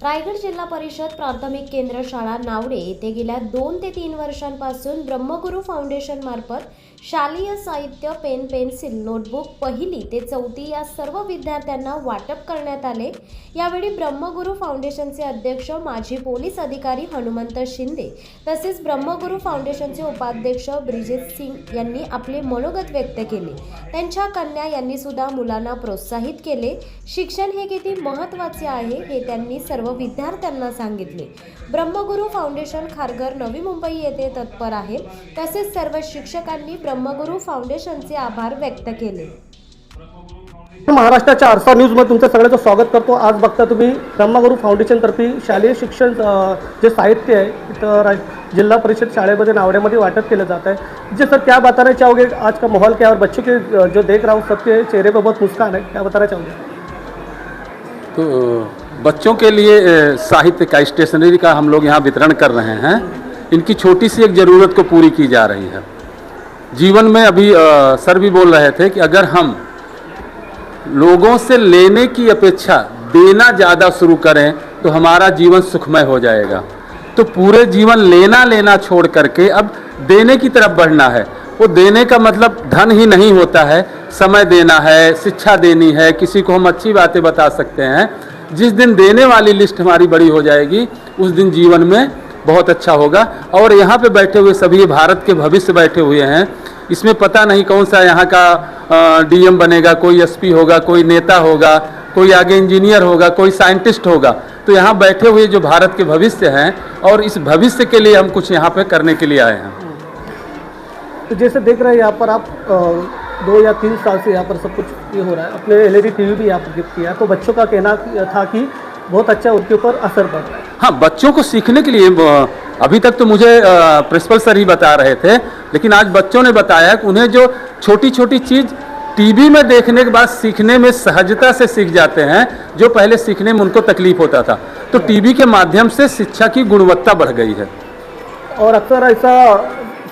रायगड जिल्हा परिषद प्राथमिक केंद्र शाळा नावडे येथे गेल्या दोन ते तीन वर्षांपासून ब्रह्मगुरू फाउंडेशन मार्फत शालेय साहित्य पेन पेन्सिल नोटबुक पहिली ते चौथी या सर्व विद्यार्थ्यांना वाटप करण्यात आले. यावेळी ब्रह्मगुरू फाउंडेशनचे अध्यक्ष माजी पोलीस अधिकारी हनुमंत शिंदे तसेच ब्रह्मगुरू फाउंडेशनचे उपाध्यक्ष ब्रिजेश सिंग यांनी आपले मनोगत व्यक्त केले. त्यांच्या कन्या यांनी सुद्धा मुलांना प्रोत्साहित केले. शिक्षण हे किती महत्त्वाचे आहे हे त्यांनी सर्व विद्यार्थ्यांना सांगितले. ब्रह्मगुरू फाउंडेशन खारघर नवी मुंबई येथे तत्पर आहे. तसेच सर्व शिक्षकांनी ब्रह्मगुरू फाउंडेशनचे आभार व्यक्त केले. महाराष्ट्राच्या आरसा न्यूजमध्ये तुमचं सगळ्यांचं स्वागत करतो. आज बघता तुम्ही ब्रह्मगुरू फाउंडेशनतर्फे शालेय शिक्षण जे साहित्य आहे इथं रा जिल्हा परिषद शाळेमध्ये नावड्यामध्ये वाटप केलं जात है जी सर क्या बताना चाहोगे आज का माहौल क्या है और बच्चों के जो देख रहा हूँ सबके चेहरे पे बहुत मुस्कान है क्या बताना चाहोगे तो बच्चों के लिए साहित्य का स्टेशनरी का हम लोग यहाँ वितरण कर रहे हैं। इनकी छोटी सी एक ज़रूरत को पूरी की जा रही है। जीवन में अभी अ, सर भी बोल रहे थे कि अगर हम लोगों से लेने की अपेक्षा देना ज़्यादा शुरू करें तो हमारा जीवन सुखमय हो जाएगा। तो पूरे जीवन लेना लेना छोड़ करके अब देने की तरफ़ बढ़ना है। वो देने का मतलब धन ही नहीं होता है समय देना है शिक्षा देनी है किसी को हम अच्छी बातें बता सकते हैं। जिस दिन देने वाली लिस्ट हमारी बड़ी हो जाएगी उस दिन जीवन में बहुत अच्छा होगा। और यहाँ पे बैठे हुए सभी भारत के भविष्य बैठे हुए हैं। इसमें पता नहीं कौन सा यहाँ का डीएम बनेगा, कोई एसपी होगा, कोई नेता होगा, कोई आगे इंजीनियर होगा, कोई साइंटिस्ट होगा। तो यहाँ बैठे हुए जो भारत के भविष्य हैं और इस भविष्य के लिए हम कुछ यहाँ पे करने के लिए आए हैं। तो जैसे देख रहे हैं यहाँ पर आप दो या तीन साल से यहाँ पर सब कुछ ये हो रहा है। अपने L E D T V भी यहाँ पर गिफ्ट किया तो बच्चों का कहना था कि बहुत अच्छा उनके ऊपर असर पड़। रहा है हाँ बच्चों को सीखने के लिए अभी तक तो मुझे प्रिंसिपल सर ही बता रहे थे लेकिन आज बच्चों ने बताया कि उन्हें जो छोटी छोटी चीज़ टीवी में देखने के बाद सीखने में सहजता से सीख जाते हैं जो पहले सीखने में उनको तकलीफ़ होता था। तो टीवी के माध्यम से शिक्षा की गुणवत्ता बढ़ गई है। और अक्सर ऐसा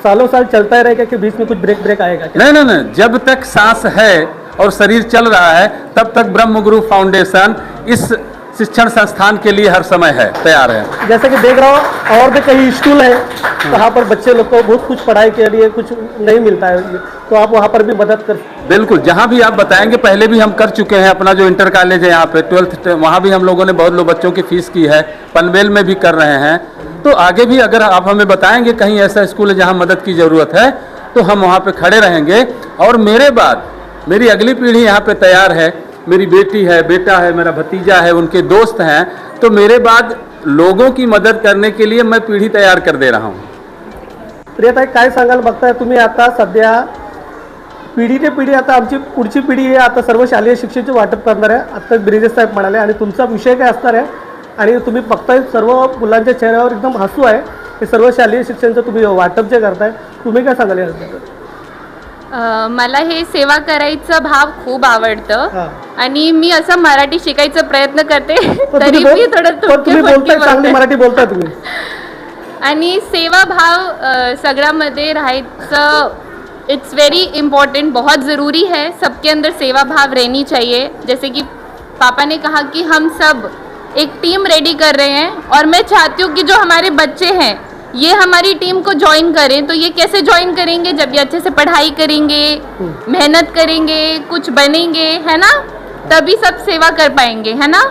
सालों साल चलता रहेगा कि बीच में कुछ ब्रेक ब्रेक आएगा क्या? नहीं नहीं नहीं जब तक सांस है और शरीर चल रहा है तब तक ब्रह्म गुरु फाउंडेशन इस शिक्षण संस्थान के लिए हर समय है तैयार है। जैसे कि देख रहा हूँ और भी कई स्कूल है वहाँ पर बच्चे लोग को बहुत कुछ पढ़ाई के लिए कुछ नहीं मिलता है। तो आप वहाँ पर भी मदद कर बिल्कुल जहाँ भी आप बताएँगे पहले भी हम कर चुके हैं अपना जो इंटर कॉलेज है यहाँ पे ट्वेल्थ वहाँ भी हम लोगों ने बहुत लोग बच्चों की फ़ीस की है पनवेल में भी कर रहे हैं। तो आगे भी अगर आप हमें बताएँगे कहीं ऐसा स्कूल है जहाँ मदद की ज़रूरत है तो हम वहाँ पे खड़े रहेंगे। और मेरे बाद मेरी अगली पीढ़ी यहाँ पे तैयार है। मेरी बेटी है, बेटा है, मेरा भतीजा है, उनके दोस्त हैं तो मेरे बाद लोगों की मदद करने के लिए मैं पीढ़ी तैयार कर दे रहा हूँ। प्रियताई काय सांगाल बघताय, तुम्ही आता सध्या पिढी ते पिढी, आता आमची पुढची पिढी आहे आता सर्व शालेय शिक्षणाचे वाटप करणार आहे. आता ब्रिजेश साहेब म्हणाले, आणि विषय काय असणार आणि तुम्ही बघताय, सर्व मुलांच्या चेहऱ्यावर एकदम हसू आहे. हे सर्व शालेय शिक्षणाचं तुम्ही वाटप जे करताय, तुम्ही काय सांगाल याबद्दल? मला हे सेवा करायचं भाव खूप आवडतं. आणि मी असं मराठी शिकायचा प्रयत्न करते तरी मी थोडं बोलते. मराठी तुम्ही आणि सेवा भाव सगळ्यामध्ये राहायचं इट्स वेरी इम्पॉर्टेंट बहुत ज़रूरी है सबके अंदर सेवा भाव रहनी चाहिए जैसे कि पापा ने कहा कि हम सब एक टीम रेडी कर रहे हैं और मैं चाहती हूँ कि जो हमारे बच्चे हैं ये हमारी टीम को ज्वाइन करें तो ये कैसे ज्वाइन करेंगे? जब ये अच्छे से पढ़ाई करेंगे मेहनत करेंगे कुछ बनेंगे है ना? तभी सब सेवा कर पाएँगे है ना?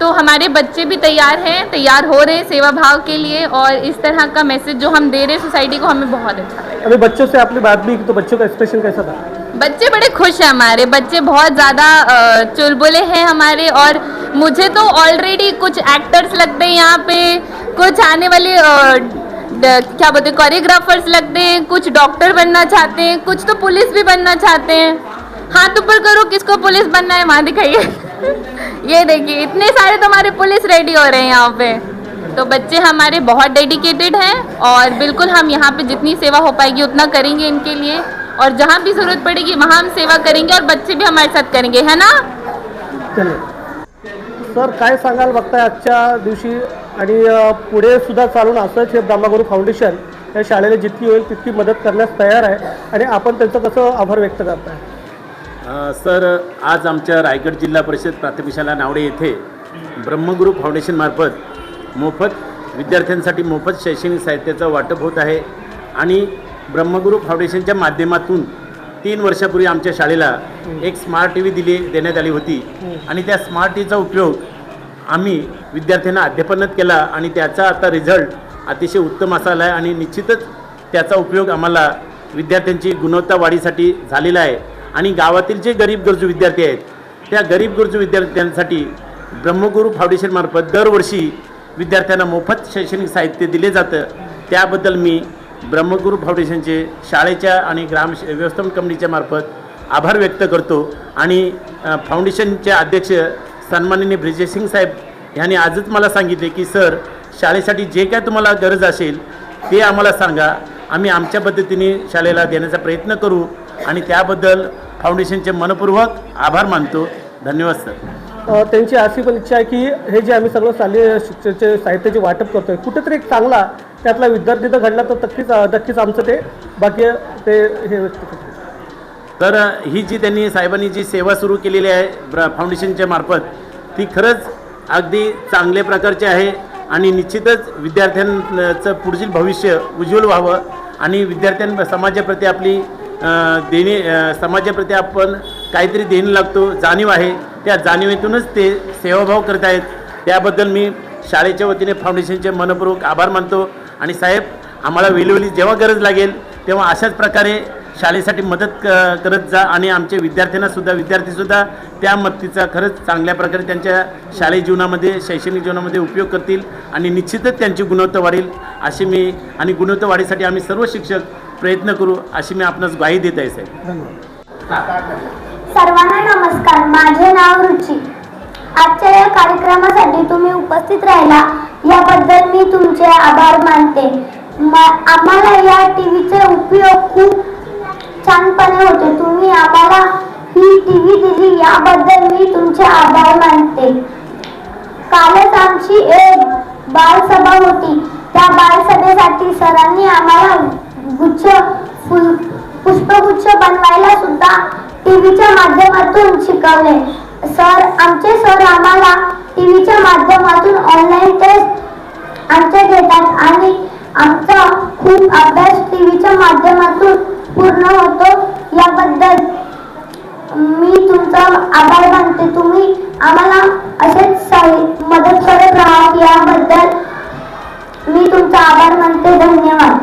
तो हमारे बच्चे भी तैयार हैं तैयार हो रहे हैं सेवा भाव के लिए और इस तरह का मैसेज जो हम दे रहे हैं सोसाइटी को हमें बहुत अच्छा लगा। अभी बच्चों से आपने बात भी की तो बच्चों का एक्सप्रेशन कैसा था? बच्चे बड़े खुश हैं हमारे बच्चे बहुत ज़्यादा चुलबुले हैं हमारे और मुझे तो ऑलरेडी कुछ एक्टर्स लगते हैं यहाँ पे कुछ आने वाले क्या बोलते कोरियोग्राफर्स लगते हैं, कुछ डॉक्टर बनना चाहते हैं, कुछ तो पुलिस भी बनना चाहते हैं। हाथ ऊपर करो, किसको पुलिस बनना है, वहाँ दिखाइए। ये देखिए, इतने सारे तो हमारे पुलिस रेडी हो रहे हैं यहाँ पे। तो बच्चे हमारे बहुत डेडिकेटेड हैं और बिल्कुल हम यहाँ पे जितनी सेवा हो पाएगी उतना करेंगे इनके लिए। और जहाँ भी ज़रूरत पड़ेगी, वहाँ हम सेवा करेंगे और बच्चे भी हमारे साथ करेंगे, है ना? सर, काय सांगाल बघताय आणि पुढे सुद्धा चालून असंच हे ब्रह्मगुरू फाउंडेशन या शाळेला जितकी होईल तितकी मदत करण्यास तयार आहे आणि आपण त्यांचं कसं आभार व्यक्त करताय. अ, सर आज आमच्या रायगड जिल्हा परिषद प्राथमिक शाळा नावडे येथे ब्रह्मगुरू फाउंडेशनमार्फत मोफत विद्यार्थ्यांसाठी मोफत शैक्षणिक साहित्याचं वाटप होत आहे आणि ब्रह्मगुरू फाउंडेशनच्या माध्यमातून तीन वर्षापूर्वी आमच्या शाळेला एक स्मार्ट टी व्ही दिली देण्यात आली होती. आणि त्या स्मार्ट टी व्हीचा उपयोग आम्ही विद्यार्थ्यांना अध्यापनात केला आणि त्याचा आता रिझल्ट अतिशय उत्तम असा आला आहे आणि निश्चितच त्याचा उपयोग आम्हाला विद्यार्थ्यांची गुणवत्ता वाढीसाठी झालेला आहे. आणि गावातील जे गरीब गरजू विद्यार्थी आहेत त्या गरीब गरजू विद्यार्थ्यांसाठी ब्रह्मगुरू फाउंडेशनमार्फत दरवर्षी विद्यार्थ्यांना मोफत शैक्षणिक साहित्य दिले जातं. त्याबद्दल मी ब्रह्मगुरू फाउंडेशनचे शाळेच्या आणि ग्राम व्यवस्थापन कमिटीच्या मार्फत आभार व्यक्त करतो. आणि फाउंडेशनचे अध्यक्ष सन्माननीय ब्रिजेश सिंग साहेब यांनी आजच मला सांगितले की सर शाळेसाठी जे काय तुम्हाला गरज असेल ते आम्हाला सांगा. आम्ही आमच्या पद्धतीने शाळेला देण्याचा प्रयत्न करू आणि त्याबद्दल फाउंडेशनचे मनपूर्वक आभार मानतो. धन्यवाद सर. त्यांची अशी पण इच्छा आहे की हे जे आम्ही सगळं शालेय शिक्षणाचे साहित्याचे वाटप करतोय कुठेतरी एक चांगला त्यातला विद्यार्थी जर घडला तर नक्कीच नक्कीच आमचं ते बाकी ते हे तर ही जी त्यांनी साहेबांनी जी सेवा सुरू केलेली आहे ब्र फाउंडेशनच्या मार्फत ती खरंच अगदी चांगल्या प्रकारची आहे आणि निश्चितच विद्यार्थ्यांचं पुढील भविष्य उज्ज्वल व्हावं आणि विद्यार्थ्यां समाजाप्रती आपली देणे समाजाप्रती आपण काहीतरी देणं लागतो जाणीव आहे. त्या जाणीवेतूनच ते सेवाभाव करत आहेत. त्याबद्दल मी शाळेच्या वतीने फाउंडेशनचे मनपूर्वक आभार मानतो. आणि साहेब आम्हाला वेळोवेळी जेव्हा गरज लागेल तेव्हा अशाच प्रकारे शाळेसाठी मदत क करत जा आणि आमच्या विद्यार्थ्यांनासुद्धा विद्यार्थीसुद्धा त्या मदतीचा खरंच चांगल्या प्रकारे त्यांच्या शालेय जीवनामध्ये शैक्षणिक जीवनामध्ये उपयोग करतील आणि निश्चितच त्यांची गुणवत्ता वाढेल अशी मी आणि गुणवत्ता वाढीसाठी आम्ही सर्व शिक्षक प्रयत्न करू अशी मी आपणास ग्वाही देत आहे साहेब. सर्वांना नमस्कार. माझे नाव रुची. आजच्या या कार्यक्रमासाठी तुम्ही उपस्थित राहिला. याबद्दल मी तुमचे आभार मानते. आम्हाला या टीव्हीचे उपयोग खूप छानपणे होते. तुम्ही आम्हाला ही टीव्ही दिली याबद्दल मी तुमचे आभार मानते. कालच आमची एक बालसभा होती. त्या बालसभेसाठी सरांनी आम्हाला गुच्छ फुल पुष्पगुच्छ बनवायला सुद्धा टीव्हीच्या माध्यमातून शिकवले. सर आमचे सर आम्हाला टीव्हीच्या माध्यमातून ऑनलाईन टेस्ट आमच्या घेतात आणि आमचा खूप अभ्यास टीव्हीच्या माध्यमातून पूर्ण होतो याबद्दल. मी तुमचा आभार मानते. तुम्ही आम्हाला असेच साही- मदत करत राहा याबद्दल. मी तुमचा आभार मानते. धन्यवाद.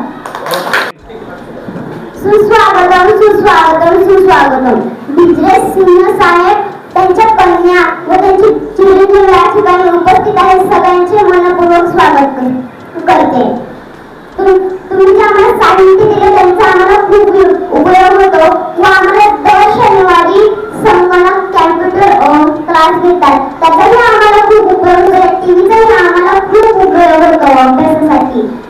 सुस्वागतम सुस्वागतम सुस्वागतम. बिजनेस सिंह साहेब त्यांच्या कन्या novo.